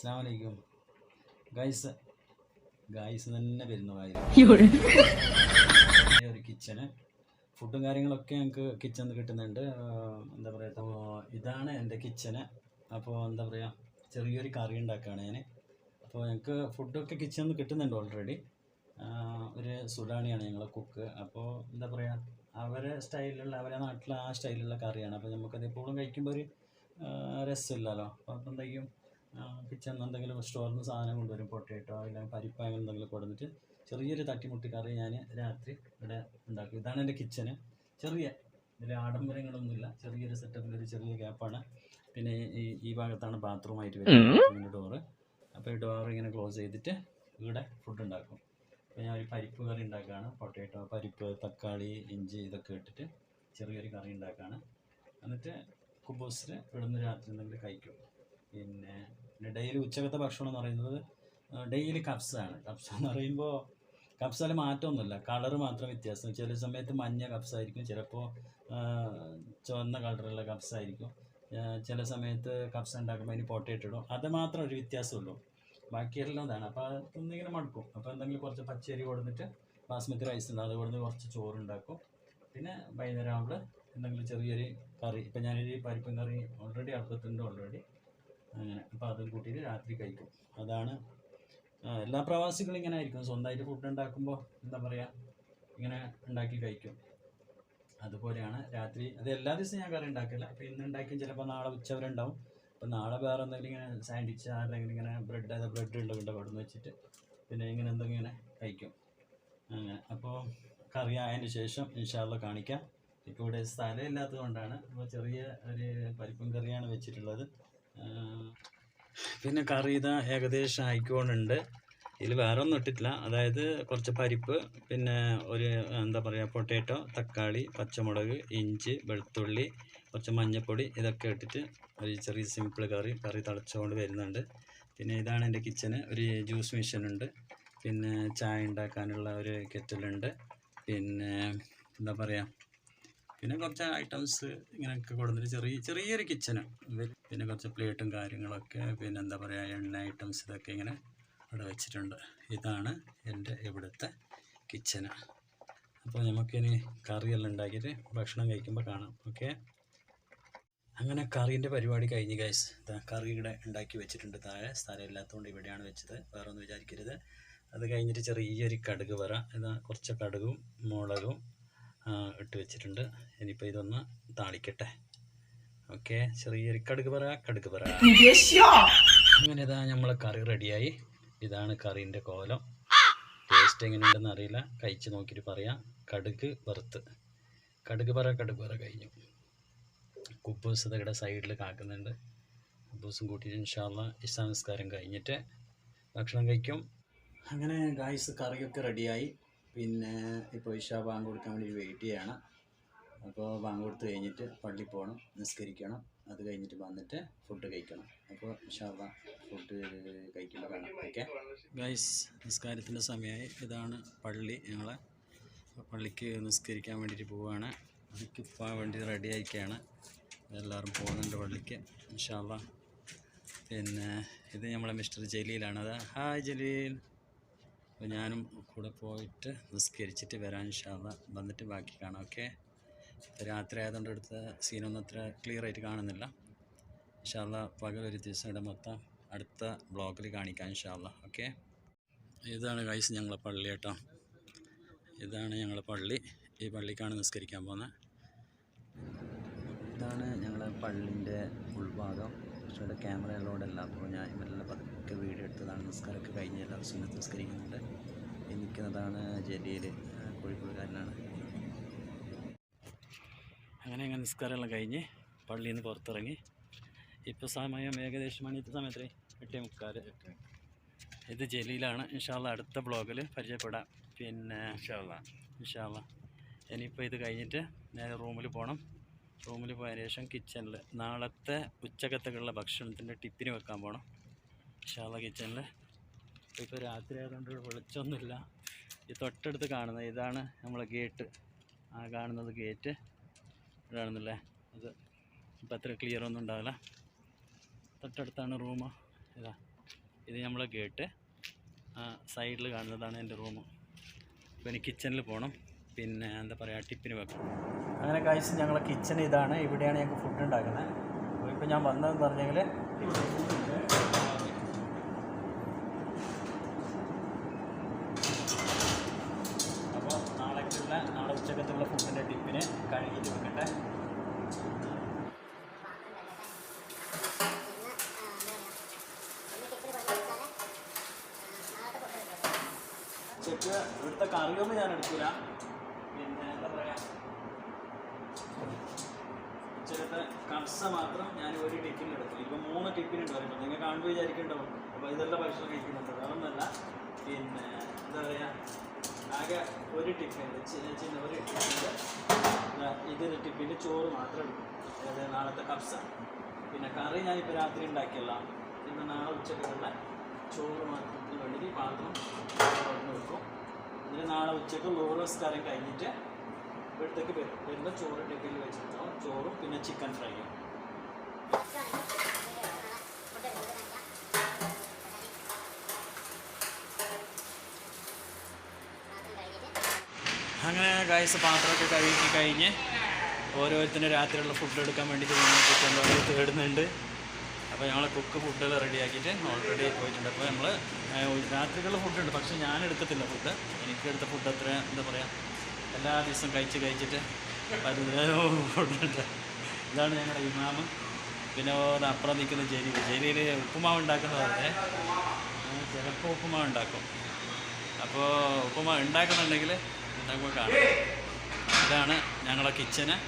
അസ്സാം വലൈക്കും guys guys തന്നെ വരുന്നു，ഒരു കിച്ചന് ഫുഡും കാര്യങ്ങളൊക്കെ ഞങ്ങൾക്ക് കിച്ചണിൽ കിട്ടുന്നുണ്ട്. എന്താ പറയുക അപ്പോൾ ഇതാണ് എന്റെ കിച്ചന് അപ്പോൾ എന്താ പറയുക ചെറിയൊരു കറി ഉണ്ടാക്കുകയാണ് ഞാൻ അപ്പോൾ ഞങ്ങൾക്ക് ഫുഡൊക്കെ കിച്ചണിൽ നിന്ന് കിട്ടുന്നുണ്ട് ഓൾറെഡി ഒരു സുഡാണിയാണ് ഞങ്ങളെ കുക്ക് അപ്പോൾ എന്താ പറയുക അവരെ സ്റ്റൈലിലുള്ള അവരെ നാട്ടിലെ ആ സ്റ്റൈലിലുള്ള കറിയാണ്. അപ്പോൾ നമുക്കത് എപ്പോഴും കഴിക്കുമ്പോൾ ഒരു രസമില്ലല്ലോ. അപ്പോൾ എന്തായിരിക്കും കിച്ചണിൽ നിന്ന് എന്തെങ്കിലും സ്റ്റോറിൽ നിന്ന് സാധനം കൊണ്ടുവരും പൊട്ടേറ്റോ അല്ലെങ്കിൽ പരിപ്പ് അങ്ങനെ എന്തെങ്കിലും കൊടുത്തിട്ട് ചെറിയൊരു തട്ടിമുട്ടി കറി ഞാൻ രാത്രി ഇവിടെ ഉണ്ടാക്കും. ഇതാണ് എന്റെ കിച്ചന് ചെറിയ ഇതിൽ ആഡംബരങ്ങളൊന്നുമില്ല. ചെറിയൊരു സെറ്റപ്പിൽ ഒരു ചെറിയ ഗ്യാപ്പാണ് പിന്നെ ഈ ഈ ഭാഗത്താണ് ബാത്റൂമായിട്ട് വരുന്നത്. ഡോറ് അപ്പോൾ ഈ ഡോർ ഇങ്ങനെ ക്ലോസ് ചെയ്തിട്ട് ഇവിടെ ഫുഡ് ഉണ്ടാക്കും. അപ്പോൾ ഞാൻ ഒരു പരിപ്പ് കറി ഉണ്ടാക്കുകയാണ് പൊട്ടേറ്റോ പരിപ്പ് തക്കാളി ഇഞ്ചി ഇതൊക്കെ ഇട്ടിട്ട് ചെറിയൊരു കറി ഉണ്ടാക്കുകയാണ് എന്നിട്ട് കുബൂസിൽ ഇവിടുന്ന് രാത്രി എന്തെങ്കിലും കഴിക്കും. പിന്നെ പിന്നെ ഡെയിലി ഉച്ചക്കത്തെ ഭക്ഷണം എന്ന് പറയുന്നത് ഡെയിലി കപ്സാണ് കപ്സ എന്ന് പറയുമ്പോൾ കപ്സയിൽ മാറ്റമൊന്നുമില്ല. കളർ മാത്രം വ്യത്യാസം. ചില സമയത്ത് മഞ്ഞ കപ്സ ആയിരിക്കും ചിലപ്പോൾ ചുവന്ന കളറുള്ള കപ്സ ആയിരിക്കും. ചില സമയത്ത് കപ്സ ഉണ്ടാക്കുമ്പോൾ അതിന് പൊട്ടേറ്റ് ഇടും. അത് മാത്രം ഒരു വ്യത്യാസമുള്ളൂ. ബാക്കിയെല്ലാം ഇതാണ് അപ്പോൾ അതൊന്നിങ്ങനെ തിന്നിങ്ങനെ മടുക്കും. അപ്പോൾ എന്തെങ്കിലും കുറച്ച് പച്ചരി കൊടുത്തിട്ട് ബാസ്മതി റൈസ് ഉണ്ട്. അത് കൊടുത്ത് കുറച്ച് ചോറ് ഉണ്ടാക്കും പിന്നെ വൈകുന്നേരം ആകുമ്പോൾ എന്തെങ്കിലും ചെറിയൊരു കറി. ഇപ്പം ഞാനൊരു പരിപ്പും കറി ഓൾറെഡി അടുത്തിട്ടുണ്ട് ഓൾറെഡി അങ്ങനെ. അപ്പോൾ അതും കൂട്ടിയിട്ട് രാത്രി കഴിക്കും. അതാണ് എല്ലാ പ്രവാസികളും ഇങ്ങനെ ആയിരിക്കും. സ്വന്തമായിട്ട് ഫുഡ് ഉണ്ടാക്കുമ്പോൾ എന്താ പറയുക ഇങ്ങനെ ഉണ്ടാക്കി കഴിക്കും. അതുപോലെയാണ് രാത്രി അത് എല്ലാ ദിവസവും ഞാൻ കറി ഉണ്ടാക്കില്ല അപ്പോൾ ഇന്ന് ഉണ്ടാക്കി ചിലപ്പോൾ നാളെ ഉച്ചവരെ ഉണ്ടാവും. അപ്പോൾ നാളെ വേറെ എന്തെങ്കിലും ഇങ്ങനെ സാൻഡ്വിച്ച് അല്ലെങ്കിൽ ഇങ്ങനെ ബ്രെഡ് അതായത് ബ്രെഡ് ഉണ്ടെങ്കിൽ കൊടുന്ന് വെച്ചിട്ട് പിന്നെ ഇങ്ങനെ എന്തെങ്കിലും ഇങ്ങനെ കഴിക്കും. അങ്ങനെ. അപ്പോൾ കറി ആയതിന് ശേഷം ഇൻഷാല്ല കാണിക്കാം. ഇപ്പോൾ ഇവിടെ സ്ഥലം ഇല്ലാത്തത് കൊണ്ടാണ്. അപ്പോൾ ചെറിയ ഒരു പരിപ്പും കറിയാണ് വെച്ചിട്ടുള്ളത്. പിന്നെ കറി ഇതാ ഏകദേശം ആയിക്കോണ്ടുണ്ട് ഇതിൽ വേറെ ഒന്നും ഇട്ടിട്ടില്ല. അതായത് കുറച്ച് പരിപ്പ് പിന്നെ ഒരു എന്താ പറയുക പൊട്ടേറ്റോ തക്കാളി പച്ചമുളക് ഇഞ്ചി വെളുത്തുള്ളി കുറച്ച് മഞ്ഞൾപ്പൊടി ഇതൊക്കെ ഇട്ടിട്ട് ഒരു ചെറിയ സിമ്പിൾ കറി കറി തിളച്ചുകൊണ്ട് വരുന്നുണ്ട്. പിന്നെ ഇതാണ് എന്റെ കിച്ചന് ഒരു ജ്യൂസ് മെഷീൻ ഉണ്ട് പിന്നെ ചായ ഉണ്ടാക്കാനുള്ള ഒരു കെറ്റിലുണ്ട്. പിന്നെ എന്താ പറയുക പിന്നെ കുറച്ച് ഐറ്റംസ് ഇങ്ങനെയൊക്കെ കൊടുത്തിട്ട് ചെറിയ ചെറിയൊരു കിച്ചനാണ് പിന്നെ കുറച്ച് പ്ലേറ്റും കാര്യങ്ങളൊക്കെ പിന്നെ എന്താ പറയുക എണ്ണ ഐറ്റംസ് ഇതൊക്കെ ഇങ്ങനെ ഇവിടെ വെച്ചിട്ടുണ്ട്. ഇതാണ് എന്റെ ഇവിടുത്തെ കിച്ചന് അപ്പോൾ നമുക്കിനി കറിയെല്ലാം ഉണ്ടാക്കിയിട്ട് ഭക്ഷണം കഴിക്കുമ്പോൾ കാണാം. ഓക്കെ? അങ്ങനെ കറീന്റെ പരിപാടി കഴിഞ്ഞ് ഗൈസ് കറി ഇവിടെ ഉണ്ടാക്കി വെച്ചിട്ടുണ്ട് താഴെ. സ്ഥലം ഇല്ലാത്തതുകൊണ്ട് ഇവിടെയാണ് വെച്ചത്. വേറെ ഒന്നും വിചാരിക്കരുത്. അത് കഴിഞ്ഞിട്ട് ചെറിയൊരു കടുക് വറ. ഇതാ കുറച്ച് കടുകും മുളകും ഇട്ട് വെച്ചിട്ടുണ്ട്. ഇനിയിപ്പോൾ ഇതൊന്ന് താളിക്കട്ടെ. ഓക്കെ ചെറിയൊരു കടുക് പറ കടുക് പറ. അങ്ങനെ ഇതാ നമ്മളെ കറി റെഡിയായി. ഇതാണ് കറീന്റെ കോലം. ടേസ്റ്റ് എങ്ങനെയുണ്ടെന്ന് അറിയില്ല. കഴിച്ച് നോക്കിയിട്ട് പറയാം. കടുക് വറുത്ത്. കടുക് പറ കടുക് പറ കഴിഞ്ഞു. കുബൂസ് ഇതയുടെ സൈഡിൽ കാക്കുന്നുണ്ട്. കുബൂസും കൂട്ടിയിട്ട് ഇൻഷാല്ല ഇഷ്ടാനുസ്കാരം കഴിഞ്ഞിട്ട് ഭക്ഷണം കഴിക്കും. അങ്ങനെ ഗായ്സ് കറിയൊക്കെ റെഡിയായി. പിന്നെ ഇപ്പോൾ ഇഷ ബാങ്ക് കൊടുക്കാൻ വേണ്ടി വെയിറ്റ് ചെയ്യണം. അപ്പോൾ ബാങ്ക് കൊടുത്ത് കഴിഞ്ഞിട്ട് പള്ളി പോകണം നിസ്കരിക്കണം. അത് കഴിഞ്ഞിട്ട് വന്നിട്ട് ഫുഡ് കഴിക്കണം. അപ്പോൾ ഇൻഷാല്ല ഫുഡ് കഴിക്കുമ്പോൾ കാണാം. ഓക്കെ? ഗൈസ് നിസ്കാരത്തിന്റെ സമയമായി ഇതാണ് പള്ളി. ഞങ്ങളെ പള്ളിക്ക് നിസ്കരിക്കാൻ വേണ്ടിയിട്ട് പോവുകയാണ് പള്ളിക്ക് പോകാൻ വേണ്ടി റെഡി ആയിക്കാണ്. എല്ലാവരും പോകുന്നുണ്ട് പള്ളിക്ക്. ഇൻഷാല്ല പിന്നെ ഇത് നമ്മളെ മിസ്റ്റർ ജലീലാണ്. അത്. ഹായ് ജലീൽ. അപ്പോൾ ഞാനും കൂടെ പോയിട്ട് നിസ്കരിച്ചിട്ട് വരാൻ ഇൻഷാല്ല വന്നിട്ട് ബാക്കി കാണാം ഓക്കെ? ഇപ്പോൾ രാത്രി ആയതുകൊണ്ട് അടുത്ത സീനൊന്നും അത്ര ക്ലിയർ ആയിട്ട് കാണുന്നില്ല. ഇൻഷാല്ല പകൽ ഒരു ദിവസം ഇവിടെ മൊത്തം അടുത്ത ബ്ലോക്കിൽ കാണിക്കാം ഇൻഷാല്ല ഓക്കെ? ഇതാണ് കൈസ് ഞങ്ങളെ പള്ളി കേട്ടോ. ഇതാണ് ഞങ്ങളെ പള്ളി. ഈ പള്ളിക്കാണ് നിസ്കരിക്കാൻ പോകുന്നത് ഇതാണ് ഞങ്ങളെ പള്ളിന്റെ ഉൾഭാഗം. പക്ഷേ ക്യാമറ ഉള്ളതുകൊണ്ടല്ല അപ്പോൾ ഞാൻ ഇവരെല്ലാം പതുക്കെ വീഡിയോ എടുത്തതാണ് നിസ്കാരമൊക്കെ കഴിഞ്ഞ് എല്ലാവരും സുന്നത്ത് നിസ്കരിക്കുന്നുണ്ട്. നിൽക്കുന്നതാണ് ജലീൽ കോഴിക്കോടുകാരനാണ്. അങ്ങനെ അങ്ങനെ നിസ്കാരമെല്ലാം കഴിഞ്ഞ് പള്ളിയിൽ നിന്ന് പുറത്തിറങ്ങി. ഇപ്പോൾ സമയം ഏകദേശം മണി സമയത്ത് എട്ടേ മുക്കാൽ ഇത് ജലീലാണ്. ഇൻഷാല്ല അടുത്ത ബ്ലോഗിൽ പരിചയപ്പെടാം. പിന്നെ ഇൻഷാല്ല ഇൻഷാല്ല ഇനിയിപ്പോൾ ഇത് കഴിഞ്ഞിട്ട് നേരെ റൂമിൽ പോകണം റൂമിൽ പോയതിന് ശേഷം കിച്ചണിൽ നാളത്തെ ഉച്ചക്കത്തേക്കുള്ള ഭക്ഷണത്തിന്റെ ടിപ്പിന് വെക്കാൻ പോകണം ഇൻഷാല്ല കിച്ചണിൽ ഇപ്പോൾ രാത്രി ആയതുകൊണ്ട് വെളിച്ചമൊന്നുമില്ല. ഈ തൊട്ടടുത്ത് കാണുന്നത് ഇതാണ് നമ്മളെ ഗേറ്റ്. ആ കാണുന്നത് ഗേറ്റ്. ഇതാണെന്നല്ലേ? അത് ഇപ്പം അത്ര ക്ലിയർ ഒന്നും ഉണ്ടാവില്ല. തൊട്ടടുത്താണ് റൂം. ഇതാ. ഇത് നമ്മളെ ഗേറ്റ്. ആ സൈഡിൽ കാണുന്നതാണ് എന്റെ റൂം. അപ്പോൾ ഇനി കിച്ചണിൽ പോകണം പിന്നെ എന്താ പറയുക ടിപ്പിന് വെക്കണം അങ്ങനെ കഴിച്ച് ഞങ്ങളെ കിച്ചൺ ഇതാണ്. ഇവിടെയാണ് ഞങ്ങൾക്ക് ഫുഡ് ഉണ്ടാക്കുന്നത്. അപ്പോൾ ഇപ്പോൾ ഞാൻ വന്നതെന്ന് പറഞ്ഞെങ്കിൽ അപ്പോൾ നാളേക്കുള്ള നാളെ ഉച്ചക്കത്തുള്ള ഫുഡിന്റെ ടിപ്പിന് കഴുകിയിട്ട് വെക്കട്ടെ ഉച്ചയ്ക്ക് ഇവിടുത്തെ കറിയൊന്നും ഞാൻ എടുക്കില്ല പിന്നെ എന്താ പറയുക ഉച്ചക്കത്തെ കബ്സ മാത്രം ഞാൻ ഒരു ടിഫിൻ എടുക്കും. ഇപ്പം മൂന്ന് ടിഫിൻ ഉണ്ട് പറയുമ്പോൾ നിങ്ങൾ കാണുമ്പോൾ വിചാരിക്കണ്ടാവും അപ്പോൾ ഇതെല്ലാം പൈസ കഴിക്കുന്നുണ്ട്? വേറൊന്നല്ല പിന്നെ എന്താ പറയുക ആകെ ഒരു ടിഫിൻ ചിന്ന ചിന്ന ഒരു ടിഫിന്റെ ഇതൊരു ടിഫിന്റെ ചോറ് മാത്രം എടുക്കും. അതായത് നാളത്തെ കബ്സ. പിന്നെ കറി ഞാനിപ്പോൾ രാത്രി ഉണ്ടാക്കിയല്ല പിന്നെ നാളെ ഉച്ചക്കുള്ള ചോറ് മാത്രത്തിന് വേണ്ടി പാത്രം വെക്കും എന്നിട്ട് നാളെ ഉച്ചയ്ക്ക് ലോറസ് കറിയും കഴിഞ്ഞിട്ട് ഇവിടത്തേക്ക് വരും. വരുമ്പോൾ ചോറ് ടിഫിനിൽ വെച്ചിട്ടുണ്ടാവും ചോറും പിന്നെ ചിക്കൻ ഫ്രൈയും അങ്ങനെ ഗായസ് പാത്രമൊക്കെ കഴുകി കഴിഞ്ഞ് ഓരോരുത്തരും രാത്രിയുള്ള ഫുഡ് എടുക്കാൻ വേണ്ടിയിട്ട് തേടുന്നുണ്ട്. അപ്പോൾ ഞങ്ങൾ കുക്ക് ഫുഡെല്ലാം റെഡിയാക്കിയിട്ട് ഓൾറെഡി പോയിട്ടുണ്ട്. അപ്പോൾ നമ്മൾ രാത്രികളിൽ ഫുഡുണ്ട് പക്ഷേ ഞാൻ എടുക്കത്തില്ല ഫുഡ് എനിക്ക് എടുത്ത ഫുഡ് അത്ര എന്താ പറയുക എല്ലാ ദിവസവും കഴിച്ച് കഴിച്ചിട്ട് പരുതോ ഫുഡുണ്ട് ഇതാണ് ഞങ്ങളുടെ ഇമാമ്. പിന്നെ അപ്പുറം നിൽക്കുന്ന ജലീൽ ജലീൽ ഉപ്പുമാവ് ഉണ്ടാക്കുന്നതല്ലേ ചിലപ്പോൾ ഉപ്പുമാവ് ഉണ്ടാക്കും. അപ്പോൾ ഉപ്പുമാവ് ഉണ്ടാക്കുന്നുണ്ടെങ്കിൽ ഉണ്ടാക്കുമ്പോൾ കാണാം. ഇതാണ് ഞങ്ങളുടെ കിച്ചന്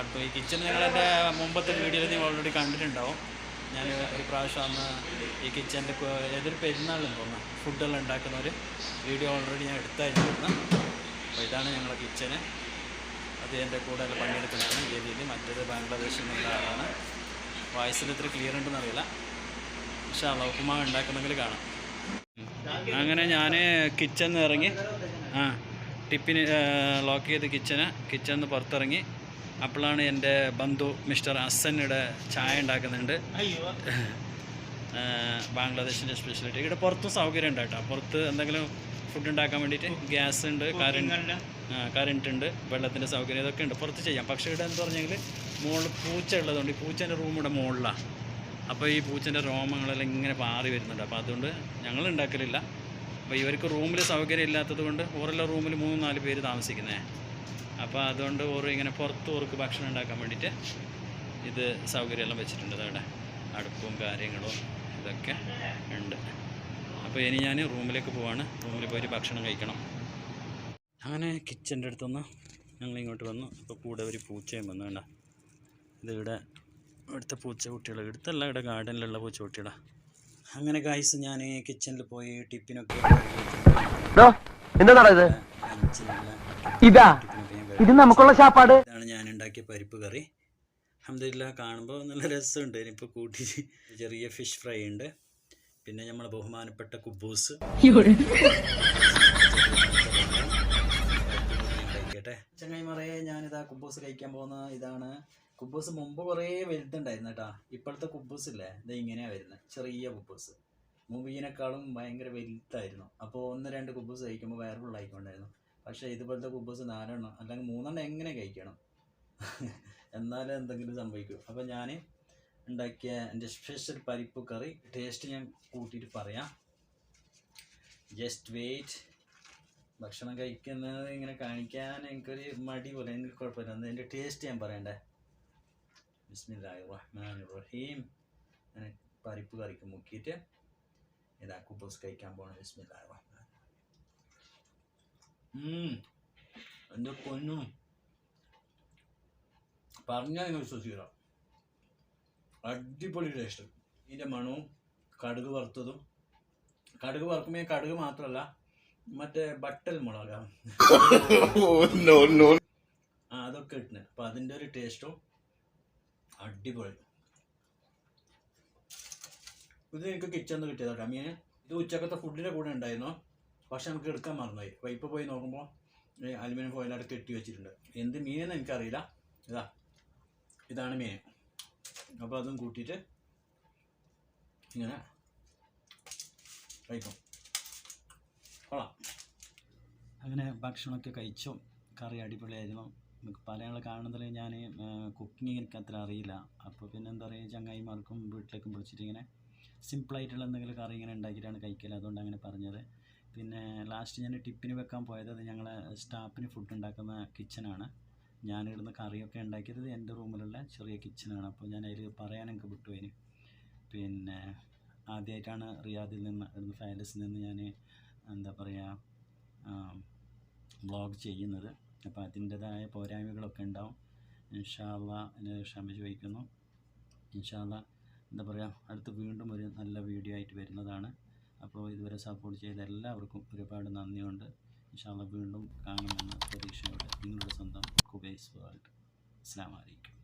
അപ്പോൾ ഈ കിച്ചൺ ഞങ്ങളെന്റെ മുമ്പത്തെ വീഡിയോയിൽ നിങ്ങൾ ഓൾറെഡി കണ്ടിട്ടുണ്ടാവും. ഞാൻ ഒരു പ്രാവശ്യം അന്ന് ഈ കിച്ചന്റെ ഏതൊരു പെരുന്നാളിലും തോന്നുന്നു ഫുഡെല്ലാം ഉണ്ടാക്കുന്ന ഒരു വീഡിയോ ഓൾറെഡി ഞാൻ എടുത്തായിരുന്നു അപ്പോൾ ഇതാണ് ഞങ്ങളുടെ കിച്ചന് അത് എന്റെ കൂടെ എല്ലാം പണിയെടുക്കുന്നതാണ് ഗതിയിൽ മറ്റേത് ബംഗ്ലാദേശിൽ നിന്നുള്ള ആളാണ്. വോയിസിൽ ഇത്ര ക്ലിയർ ഉണ്ടെന്ന് അറിയില്ല. പക്ഷെ ആ ഉപ്പുമാവ് ഉണ്ടാക്കുന്നെങ്കിൽ കാണാം. അങ്ങനെ ഞാൻ കിച്ചണിൽ ഇറങ്ങി. ആ ടിപ്പിന് ലോക്ക് ചെയ്ത് കിച്ചന് കിച്ചണിൽ പുറത്തിറങ്ങി. അപ്പോഴാണ് എന്റെ ബന്ധു മിസ്റ്റർ അസനിടെ ചായ ഉണ്ടാക്കുന്നുണ്ട്. ബംഗ്ലാദേശിന്റെ സ്പെഷ്യലിറ്റി ഇവിടെ പുറത്തും സൗകര്യം ഉണ്ട് കേട്ടോ. പുറത്ത് എന്തെങ്കിലും ഫുഡ് ഉണ്ടാക്കാൻ വേണ്ടിയിട്ട് ഗ്യാസ് ഉണ്ട് കറണ്ട് കറണ്ട് ഉണ്ട് വെള്ളത്തിന്റെ സൗകര്യം ഇതൊക്കെ ഉണ്ട്. പുറത്ത് ചെയ്യാം. പക്ഷേ ഇവിടെ എന്ന് പറഞ്ഞെങ്കിൽ മുകളിൽ പൂച്ച ഉള്ളതുകൊണ്ട് ഈ പൂച്ചേന്റെ റൂം ഇവിടെ മുകളിലാണ് അപ്പോൾ ഈ പൂച്ചേന്റെ രോമങ്ങളെല്ലാം ഇങ്ങനെ പാറി വരുന്നുണ്ട്. അപ്പോൾ അതുകൊണ്ട് ഞങ്ങൾ ഉണ്ടാക്കലില്ല. അപ്പോൾ ഇവർക്ക് റൂമിൽ സൗകര്യം ഇല്ലാത്തത് കൊണ്ട് ഓരെല്ലാം റൂമിൽ മൂന്ന് നാല് പേര് താമസിക്കുന്നേ. അപ്പോൾ അതുകൊണ്ട് ഓരോ ഇങ്ങനെ പുറത്ത് ഓർക്ക് ഭക്ഷണം ഉണ്ടാക്കാൻ വേണ്ടിയിട്ട് ഇത് സൗകര്യമെല്ലാം വെച്ചിട്ടുണ്ട് അതവിടെ അടുപ്പും കാര്യങ്ങളും ഇതൊക്കെ ഉണ്ട് അപ്പോൾ ഇനി ഞാൻ റൂമിലേക്ക് പോവാണ് റൂമിൽ പോയി ഭക്ഷണം കഴിക്കണം അങ്ങനെ കിച്ചന്റെ അടുത്തുനിന്ന് ഞങ്ങൾ ഇങ്ങോട്ട് വന്നു അപ്പോൾ കൂടെ ഒരു പൂച്ചയും വന്നു വേണ്ട ഇതിവിടെ ഇവിടുത്തെ പൂച്ചക്കുട്ടികൾ ഇവിടുത്തല്ല ഇവിടെ ഗാർഡനിലുള്ള പൂച്ചക്കുട്ടികളാണ് അങ്ങനെ കായ്സ് ഞാൻ കിച്ചണിൽ പോയി ടിപ്പിനൊക്കെ ഇത് ഇതാ നമുക്കുള്ള ചാപ്പാട്. ഇതാണ് ഞാൻ ഉണ്ടാക്കിയ പരിപ്പ് കറി. അഹമ്മദില്ല കാണുമ്പോൾ നല്ല രസമുണ്ട്. ഇനിയിപ്പോൾ കൂട്ടി ചെറിയ ഫിഷ് ഫ്രൈ ഉണ്ട്. പിന്നെ നമ്മളെ ബഹുമാനപ്പെട്ട കുബൂസ്. കഴിക്കട്ടെ. ചങ്ങായിമാരെ ഞാനിതാ കുബൂസ് കഴിക്കാൻ പോകുന്ന ഇതാണ്. കുബൂസ് മുമ്പ് കുറേ വലുതുണ്ടായിരുന്നു കേട്ടാ. ഇപ്പോഴത്തെ കുബൂസ് ഇല്ലേ? ഇത് ഇങ്ങനെയാണ് വരുന്നത് ചെറിയ കുബൂസ്. മൂവിനേക്കാളും ഭയങ്കര വലുതായിരുന്നു. അപ്പോൾ ഒന്ന് രണ്ട് കുബൂസ് കഴിക്കുമ്പോൾ വയർ ഫുള്ളായിക്കൊണ്ടായിരുന്നു പക്ഷേ ഇതുപോലത്തെ കുബൂസ് നാലെണ്ണം അല്ലെങ്കിൽ മൂന്നെണ്ണം എങ്ങനെ കഴിക്കണം? എന്നാലേ എന്തെങ്കിലും സംഭവിക്കൂ. അപ്പോൾ ഞാൻ ഉണ്ടാക്കിയ എന്റെ സ്പെഷ്യൽ പരിപ്പ് കറി ടേസ്റ്റ് ഞാൻ കൂട്ടിയിട്ട് പറയാം. ജസ്റ്റ് വെയിറ്റ് ഭക്ഷണം കഴിക്കുന്നത് ഇങ്ങനെ കാണിക്കാൻ എനിക്കൊരു മടി പോലെ എനിക്ക് കുഴപ്പമില്ല. എന്റെ ടേസ്റ്റ് ഞാൻ പറയണ്ടേ? ബിസ്മില്ലാഹി റഹ്മാൻ റഹീം ഞാൻ പരിപ്പ് കറിക്ക് മുക്കിയിട്ട് ഇതാ കുബൂസ് കഴിക്കാൻ പോകണം ബിസ്മില്ലാഹി റഹ്മാൻ. എന്റെ പൊന്നും. പറഞ്ഞാൽ നിങ്ങൾ വിശ്വസിക്കണം? അടിപൊളി ടേസ്റ്റ് ഇതിന്റെ മണവും കടുക് വറുത്തതും. കടുക് വറുക്കുമ്പോൾ കടുക് മാത്രമല്ല മറ്റേ ബട്ടൽ മുളക. ആ അതൊക്കെ ഇട്ടിന്. അപ്പം അതിന്റെ ഒരു ടേസ്റ്റും അടിപൊളി. ഇത് എനിക്ക് കിച്ചണിൽ കിട്ടിയതാട്ടോ. മീൻ ഇത് ഉച്ചക്കത്തെ ഫുഡിന്റെ കൂടെ ഉണ്ടായിരുന്നു? പക്ഷെ നമുക്ക് എടുക്കാൻ മറന്നുപോയി. അപ്പോൾ ഇപ്പോൾ പോയി നോക്കുമ്പോൾ അലുമിനിയം ഫോയിലായിട്ട് കെട്ടി വെച്ചിട്ടുണ്ട്. എന്ത് മീനെന്ന് എനിക്കറിയില്ല. ഇതാ ഇതാണ് മീൻ. അപ്പോൾ അതും കൂട്ടിയിട്ട് ഇങ്ങനെ കഴിക്കും. കൊള്ളാം. അങ്ങനെ ഭക്ഷണമൊക്കെ കഴിച്ചും. കറി അടിപൊളിയായിരുന്നു. നമുക്ക് പല ആൾ കാണുന്നതിൽ ഞാൻ കുക്കിംഗ് എനിക്ക് അത്ര അറിയില്ല. അപ്പോൾ പിന്നെ എന്താ പറയുക ചങ്ങായിമാർക്കും വീട്ടിലേക്കും വിളിച്ചിട്ട് ഇങ്ങനെ സിമ്പിളായിട്ടുള്ള എന്തെങ്കിലും കറി ഇങ്ങനെ ഉണ്ടാക്കിയിട്ടാണ് കഴിക്കൽ അതുകൊണ്ട് അങ്ങനെ പറഞ്ഞത്. പിന്നെ ലാസ്റ്റ് ഞാൻ ടിപ്പിന് വെക്കാൻ പോയത് അത് ഞങ്ങളെ സ്റ്റാഫിന് ഫുഡ് ഉണ്ടാക്കുന്ന കിച്ചനാണ് ഞാനിടുന്ന കറിയൊക്കെ ഉണ്ടാക്കിയത് എന്റെ റൂമിലുള്ള ചെറിയ കിച്ചനാണ് അപ്പോൾ ഞാൻ അതിൽ പറയാൻ എനിക്ക് വിട്ടുപോയിന് പിന്നെ ആദ്യമായിട്ടാണ് റിയാദിൽ നിന്ന് ഇവിടുന്ന് ഫാലസിൽ നിന്ന് ഞാൻ എന്താ പറയുക വ്ളോഗ് ചെയ്യുന്നത്. അപ്പോൾ അതിന്റെതായ പോരായ്മകളൊക്കെ ഉണ്ടാവും. ഇൻഷാല്ല എന്നെ ക്ഷമ ചോദിക്കുന്നു. ഇൻഷാല്ല എന്താ പറയുക അടുത്ത് വീണ്ടും ഒരു നല്ല വീഡിയോ ആയിട്ട് വരുന്നതാണ്. അപ്പോൾ ഇതുവരെ സപ്പോർട്ട് ചെയ്ത എല്ലാവർക്കും ഒരുപാട് നന്ദിയുണ്ട്. ഇൻഷാല്ല വീണ്ടും കാണുമെന്ന പ്രതീക്ഷയോടെ നിങ്ങളുടെ സ്വന്തം കുബൈസ് വേൾഡ്. അസ്സാം വലൈക്കും